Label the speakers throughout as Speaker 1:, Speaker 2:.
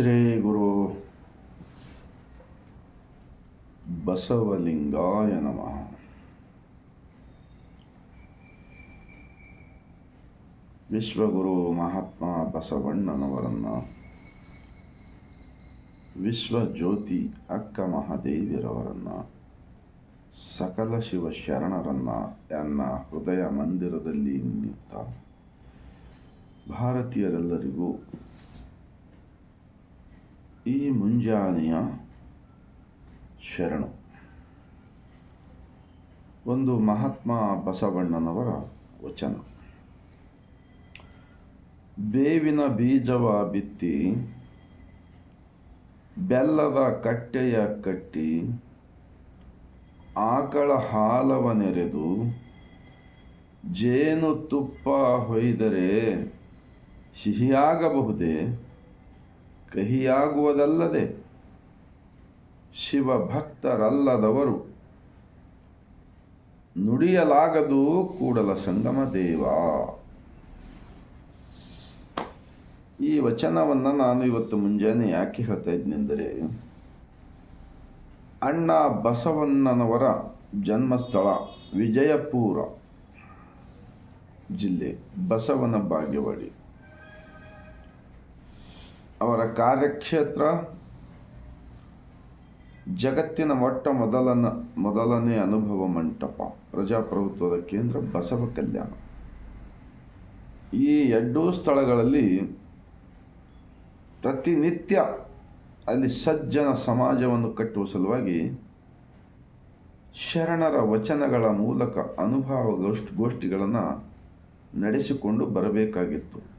Speaker 1: ಶ್ರೀ ಗುರು ಬಸವಲಿಂಗಾಯ ನಮಃ. ವಿಶ್ವಗುರು ಮಹಾತ್ಮ ಬಸವಣ್ಣನವರನ್ನು ವಿಶ್ವಜ್ಯೋತಿ ಅಕ್ಕ ಮಹಾದೇವಿಯರವರನ್ನು ಸಕಲ ಶಿವ ಶರಣರನ್ನು ಎನ್ನ ಹೃದಯ ಮಂದಿರದಲ್ಲಿ ನಿಂತ ಭಾರತೀಯರೆಲ್ಲರಿಗೂ ಈ ಮುಂಜಾನೆಯ ಶರಣು. ಒಂದು ಮಹಾತ್ಮ ಬಸವಣ್ಣನವರ ವಚನ. ಬೇವಿನ ಬೀಜವ ಬಿತ್ತಿ, ಬೆಲ್ಲದ ಕಟ್ಟೆಯ ಕಟ್ಟಿ, ಆಕಳ ಹಾಲವ ನೆರೆದು ಜೇನು ತುಪ್ಪ ಹೊಯ್ದರೆ ಸಿಹಿಯಾಗಬಹುದೇ? ಕಹಿಯಾಗುವುದಲ್ಲದೆ ಶಿವಭಕ್ತರಲ್ಲದವರು ನುಡಿಯಲಾಗದು ಕೂಡಲ ಸಂಗಮ ದೇವ. ಈ ವಚನವನ್ನು ನಾನು ಇವತ್ತು ಮುಂಜಾನೆ ಯಾಕೆ ಹೇಳ್ತಾ ಇದ್ದೀನೆಂದರೆ ಅಣ್ಣ ಬಸವಣ್ಣನವರ ಜನ್ಮಸ್ಥಳ ವಿಜಯಪುರ ಜಿಲ್ಲೆ ಬಸವನ ಬಾಗೇವಾಡಿ. ಅವರ ಕಾರ್ಯಕ್ಷೇತ್ರ ಜಗತ್ತಿನ ಮೊಟ್ಟ ಮೊದಲನ, ಮೊದಲನೇ ಅನುಭವ ಮಂಟಪ, ಪ್ರಜಾಪ್ರಭುತ್ವದ ಕೇಂದ್ರ ಬಸವ ಕಲ್ಯಾಣ. ಈ ಎರಡೂ ಸ್ಥಳಗಳಲ್ಲಿ ಪ್ರತಿನಿತ್ಯ ಅಲ್ಲಿ ಸಜ್ಜನ ಸಮಾಜವನ್ನು ಕಟ್ಟುವ ಸಲುವಾಗಿ ಶರಣರ ವಚನಗಳ ಮೂಲಕ ಅನುಭವ ಗೋಷ್ಠಿ, ಗೋಷ್ಠಿಗಳನ್ನು ನಡೆಸಿಕೊಂಡು ಬರಬೇಕಾಗಿತ್ತು.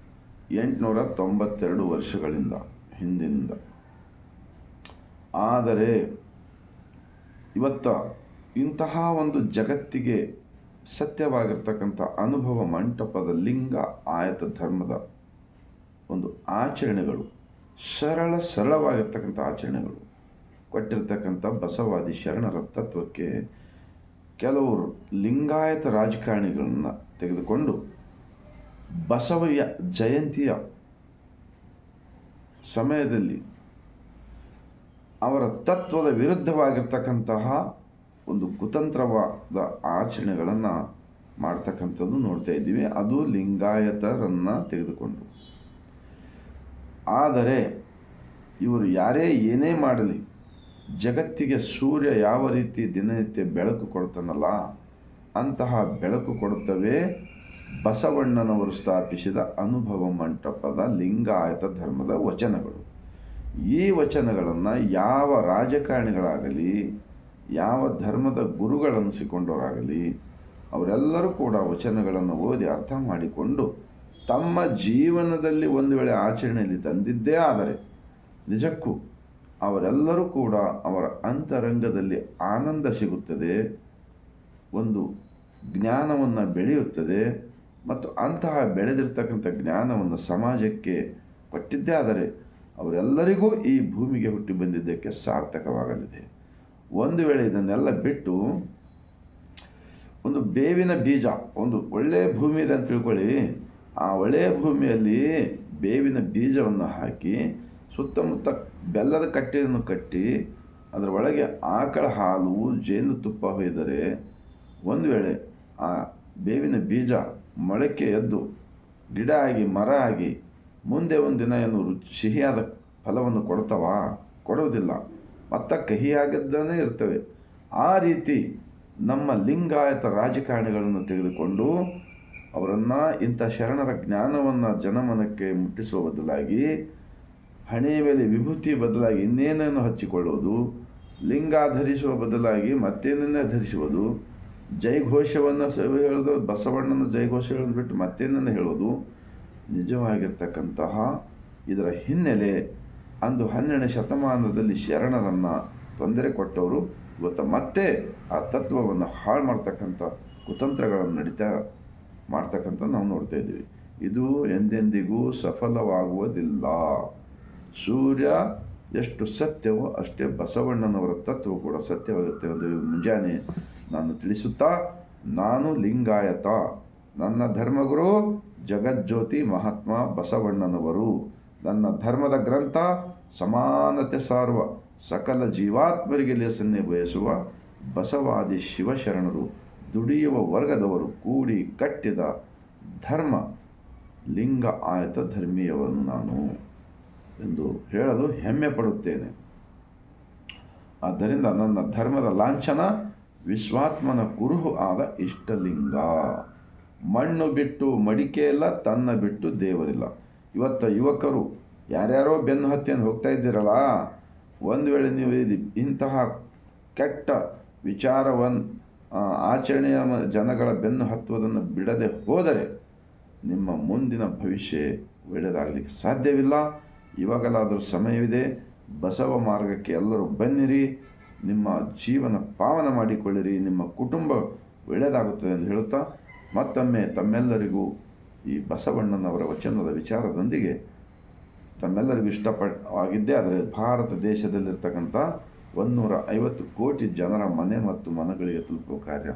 Speaker 1: ಎಂಟುನೂರ ತೊಂಬತ್ತೆರಡು ವರ್ಷಗಳಿಂದ ಹಿಂದಿನಿಂದ ಆದರೆ, ಇವತ್ತ ಇಂತಹ ಒಂದು ಜಗತ್ತಿಗೆ ಸತ್ಯವಾಗಿರ್ತಕ್ಕಂಥ ಅನುಭವ ಮಂಟಪದ ಲಿಂಗ ಆಯತ ಧರ್ಮದ ಒಂದು ಆಚರಣೆಗಳು, ಸರಳ ಸರಳವಾಗಿರ್ತಕ್ಕಂಥ ಆಚರಣೆಗಳು, ಕೊಟ್ಟಿರ್ತಕ್ಕಂಥ ಬಸವಾದಿ ಶರಣರ ತತ್ವಕ್ಕೆ ಕೆಲವರು ಲಿಂಗಾಯತ ರಾಜಕಾರಣಿಗಳನ್ನು ತೆಗೆದುಕೊಂಡು ಬಸವಯ್ಯ ಜಯಂತಿಯ ಸಮಯದಲ್ಲಿ ಅವರ ತತ್ವದ ವಿರುದ್ಧವಾಗಿರ್ತಕ್ಕಂತಹ ಒಂದು ಕುತಂತ್ರವಾದ ಆಚರಣೆಗಳನ್ನು ಮಾಡ್ತಕ್ಕಂಥದ್ದು ನೋಡ್ತಾ ಇದ್ದೀವಿ. ಅದು ಲಿಂಗಾಯತರನ್ನು ತೆಗೆದುಕೊಂಡು. ಆದರೆ ಇವರು ಯಾರೇ ಏನೇ ಮಾಡಲಿ, ಜಗತ್ತಿಗೆ ಸೂರ್ಯ ಯಾವ ರೀತಿ ದಿನನಿತ್ಯ ಬೆಳಕು ಕೊಡ್ತಾನಲ್ಲ ಅಂತಹ ಬೆಳಕು ಕೊಡುತ್ತವೆ ಬಸವಣ್ಣನವರು ಸ್ಥಾಪಿಸಿದ ಅನುಭವ ಮಂಟಪದ ಲಿಂಗಾಯತ ಧರ್ಮದ ವಚನಗಳು. ಈ ವಚನಗಳನ್ನು ಯಾವ ರಾಜಕಾರಣಿಗಳಾಗಲಿ, ಯಾವ ಧರ್ಮದ ಗುರುಗಳನ್ನಿಸಿಕೊಂಡವರಾಗಲಿ ಅವರೆಲ್ಲರೂ ಕೂಡ ವಚನಗಳನ್ನು ಓದಿ ಅರ್ಥ ಮಾಡಿಕೊಂಡು ತಮ್ಮ ಜೀವನದಲ್ಲಿ ಒಂದು ವೇಳೆ ಆಚರಣೆಯಲ್ಲಿ ತಂದಿದ್ದೇ ಆದರೆ ನಿಜಕ್ಕೂ ಅವರೆಲ್ಲರೂ ಕೂಡ ಅವರ ಅಂತರಂಗದಲ್ಲಿ ಆನಂದ ಸಿಗುತ್ತದೆ, ಒಂದು ಜ್ಞಾನವನ್ನು ಬೆಳೆಯುತ್ತದೆ ಮತ್ತು ಅಂತಹ ಬೆಳೆದಿರ್ತಕ್ಕಂಥ ಜ್ಞಾನವನ್ನು ಸಮಾಜಕ್ಕೆ ಕೊಟ್ಟಿದ್ದೇ ಆದರೆ ಅವರೆಲ್ಲರಿಗೂ ಈ ಭೂಮಿಗೆ ಹುಟ್ಟಿ ಬಂದಿದ್ದಕ್ಕೆ ಸಾರ್ಥಕವಾಗಲಿದೆ. ಒಂದು ವೇಳೆ ಇದನ್ನೆಲ್ಲ ಬಿಟ್ಟು ಒಂದು ಬೇವಿನ ಬೀಜ, ಒಂದು ಒಳ್ಳೆಯ ಭೂಮಿ ಇದೆ ಅಂತ ತಿಳ್ಕೊಳ್ಳಿ. ಆ ಒಳ್ಳೆಯ ಭೂಮಿಯಲ್ಲಿ ಬೇವಿನ ಬೀಜವನ್ನು ಹಾಕಿ ಸುತ್ತಮುತ್ತ ಬೆಲ್ಲದ ಕಟ್ಟೆಯನ್ನು ಕಟ್ಟಿ ಅದರ ಒಳಗೆ ಆಕಳ ಹಾಲು ಜೇನುತುಪ್ಪ ಹೊಯ್ದರೆ ಒಂದು ವೇಳೆ ಆ ಬೇವಿನ ಬೀಜ ಮೊಳಕೆ ಎದ್ದು ಗಿಡ ಆಗಿ, ಮರ ಆಗಿ ಮುಂದೆ ಒಂದು ದಿನ ಏನು ರುಚಿ, ಸಿಹಿಯಾದ ಫಲವನ್ನು ಕೊಡ್ತವಾ ಕೊಡುವುದಿಲ್ಲ. ಮತ್ತ ಕಹಿಯಾಗಿದ್ದನೇ ಇರ್ತವೆ. ಆ ರೀತಿ ನಮ್ಮ ಲಿಂಗಾಯತ ರಾಜಕಾರಣಿಗಳನ್ನು ತೆಗೆದುಕೊಂಡು ಅವರನ್ನು ಇಂಥ ಶರಣರ ಜ್ಞಾನವನ್ನು ಜನಮನಕ್ಕೆ ಮುಟ್ಟಿಸುವ ಬದಲಾಗಿ ಹಣೆಯ ಮೇಲೆ ವಿಭೂತಿ ಬದಲಾಗಿ ಇನ್ನೇನೇನು ಹಚ್ಚಿಕೊಳ್ಳುವುದು ಲಿಂಗ ಧರಿಸುವ ಬದಲಾಗಿ ಮತ್ತೇನನ್ನೇ ಧರಿಸುವುದು ಜೈಘೋಷವನ್ನು ಹೇಳೋದು, ಬಸವಣ್ಣನ ಜೈಘೋಷಗಳನ್ನು ಬಿಟ್ಟು ಮತ್ತೇನನ್ನು ಹೇಳೋದು ನಿಜವಾಗಿರ್ತಕ್ಕಂತಹ ಇದರ ಹಿನ್ನೆಲೆ ಅಂದು ಹನ್ನೆರಡನೇ ಶತಮಾನದಲ್ಲಿ ಶರಣರನ್ನು ತೊಂದರೆ ಕೊಟ್ಟವರು. ಇವತ್ತು ಮತ್ತೆ ಆ ತತ್ವವನ್ನು ಹಾಳು ಮಾಡ್ತಕ್ಕಂಥ ಕುತಂತ್ರಗಳನ್ನು ನಡೀತಾ ಮಾಡ್ತಕ್ಕಂಥ ನಾವು ನೋಡ್ತಾ ಇದ್ದೀವಿ. ಇದು ಎಂದೆಂದಿಗೂ ಸಫಲವಾಗುವುದಿಲ್ಲ. ಸೂರ್ಯ ಎಷ್ಟು ಸತ್ಯವೋ ಅಷ್ಟೇ ಬಸವಣ್ಣನವರ ತತ್ವ ಕೂಡ ಸತ್ಯವಾಗುತ್ತೆ ಎಂದು ಮುಂಜಾನೆ ನಾನು ತಿಳಿಸುತ್ತಾ, ನಾನು ಲಿಂಗಾಯತ. ನನ್ನ ಧರ್ಮಗುರು ಜಗಜ್ಯೋತಿ ಮಹಾತ್ಮ ಬಸವಣ್ಣನವರು. ನನ್ನ ಧರ್ಮದ ಗ್ರಂಥ ಸಮಾನತೆ ಸಾರುವ ಸಕಲ ಜೀವಾತ್ಮರಿಗೆ ಲೇಸನ್ನೇ ಬಯಸುವ ಬಸವಾದಿ ಶಿವಶರಣರು ದುಡಿಯುವ ವರ್ಗದವರು ಕೂಡಿ ಕಟ್ಟಿದ ಧರ್ಮ ಲಿಂಗ ಆಯತ ಧರ್ಮೀಯವನ್ನು ನಾನು. ಎಂದು ಹೇಳಲು ಹೆಮ್ಮೆ ಪಡುತ್ತೇನೆ ಆದ್ದರಿಂದ ನನ್ನ ಧರ್ಮದ ಲಾಂಛನ ವಿಶ್ವಾತ್ಮನ ಕುರುಹು ಆದ ಇಷ್ಟಲಿಂಗ. ಮಣ್ಣು ಬಿಟ್ಟು ಮಡಿಕೆ ಇಲ್ಲ, ತನ್ನ ಬಿಟ್ಟು ದೇವರಿಲ್ಲ. ಇವತ್ತು ಯುವಕರು ಯಾರ್ಯಾರೋ ಬೆನ್ನು ಹತ್ತಿಯನ್ನು ಹೋಗ್ತಾ ಇದ್ದೀರಲ್ಲ? ಒಂದು ವೇಳೆ ನೀವು ಇದು, ಇಂತಹ ಕೆಟ್ಟ ವಿಚಾರವನ್ನು ಆಚರಣೆಯ ಜನಗಳ ಬೆನ್ನು ಹತ್ತುವುದನ್ನು ಬಿಡದೆ ಹೋದರೆ ನಿಮ್ಮ ಮುಂದಿನ ಭವಿಷ್ಯ ಒಳ್ಳೆಯದಾಗಲಿಕ್ಕೆ ಸಾಧ್ಯವಿಲ್ಲ. ಇವಾಗಲಾದರೂ ಸಮಯವಿದೆ. ಬಸವ ಮಾರ್ಗಕ್ಕೆ ಎಲ್ಲರೂ ಬನ್ನಿರಿ. ನಿಮ್ಮ ಜೀವನ ಪಾವನ ಮಾಡಿಕೊಳ್ಳಿರಿ. ನಿಮ್ಮ ಕುಟುಂಬ ಒಳ್ಳೆಯದಾಗುತ್ತದೆ ಎಂದು ಹೇಳುತ್ತಾ, ಮತ್ತೊಮ್ಮೆ ತಮ್ಮೆಲ್ಲರಿಗೂ ಈ ಬಸವಣ್ಣನವರ ವಚನದ ವಿಚಾರದೊಂದಿಗೆ. ತಮ್ಮೆಲ್ಲರಿಗೂ ಇಷ್ಟಪಟ್ಟವಾಗಿದ್ದೇ ಆದರೆ ಭಾರತ ದೇಶದಲ್ಲಿರ್ತಕ್ಕಂಥ ಒಂದೂರ ಐವತ್ತು ಕೋಟಿ ಜನರ ಮನೆ ಮತ್ತು ಮನಗಳಿಗೆ ತಲುಪುವ ಕಾರ್ಯ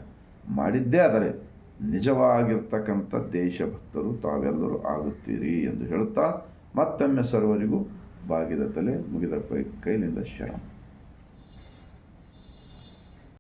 Speaker 1: ಮಾಡಿದ್ದೇ ಆದರೆ ನಿಜವಾಗಿರ್ತಕ್ಕಂಥ ದೇಶಭಕ್ತರು ತಾವೆಲ್ಲರೂ ಆಗುತ್ತೀರಿ ಎಂದು ಹೇಳುತ್ತಾ ಮತ್ತೊಮ್ಮೆ ಸರ್ವರಿಗೂ ಬಾಗಿದ ತಲೆ ಮುಗಿದ ಕೈ ಕೈಲಿಂದ ಶರಣ.